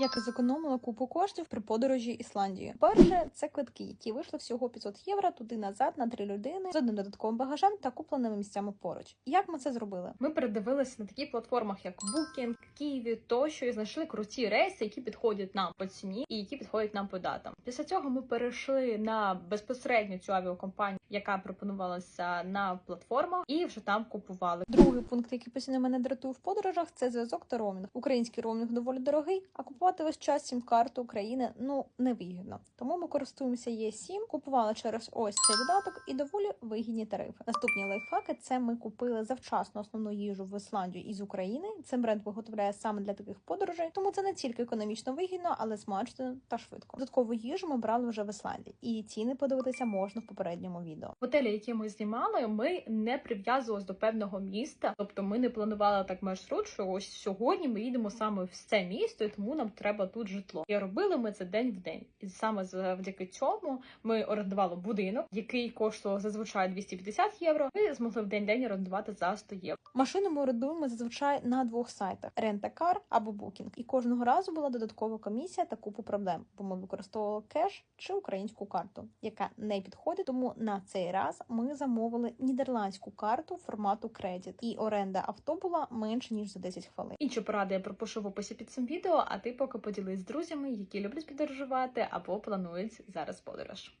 Як зекономила купу коштів при подорожі Ісландією. Перше це квитки, які вийшли всього 500 євро туди назад на три людини з одним додатковим багажем та купленими місцями поруч. Як ми це зробили? Ми передивилися на таких платформах, як Booking, Kiwi, тощо, і знайшли круті рейси, які підходять нам по ціні і які підходять нам по датам. Після цього ми перейшли на безпосередньо цю авіакомпанію, яка пропонувалася на платформах, і вже там купували. Другий пункт, який постійно мене дратує в подорожах, це зв'язок та роумінг. Український роумінг доволі дорогий, а купувати весь час сім карту України ну невигідно. Тому ми користуємося Є7, купували через ось цей додаток і доволі вигідні тарифи. Наступні лайфхаки це ми купили завчасно основну їжу в Ісландію із України. Це бренд виготовляє саме для таких подорожей, тому це не тільки економічно вигідно, але смачно та швидко. Додаткову їжу ми брали вже в Ісландії, і ціни подивитися можна в попередньому відео. Готелі, які ми знімали, ми не прив'язувалися до певного міста, тобто ми не планували так маршрут, що ось сьогодні ми їдемо саме в це місто, і тому нам треба тут житло. І робили ми це день в день. І саме завдяки цьому ми орендували будинок, який коштував зазвичай 250 євро. Ми змогли в день день орендувати за 100 євро. Машину ми орендуємо зазвичай на двох сайтах: Рентакар або Booking. І кожного разу була додаткова комісія та купу проблем, бо ми використовували кеш чи українську карту, яка не підходить. Тому на цей раз ми замовили нідерландську карту формату кредит, і оренда авто була менше ніж за 10 хвилин. Інші поради я пропишу в описі під цим відео. А ти поділись з друзями, які люблять подорожувати або планують зараз подорож.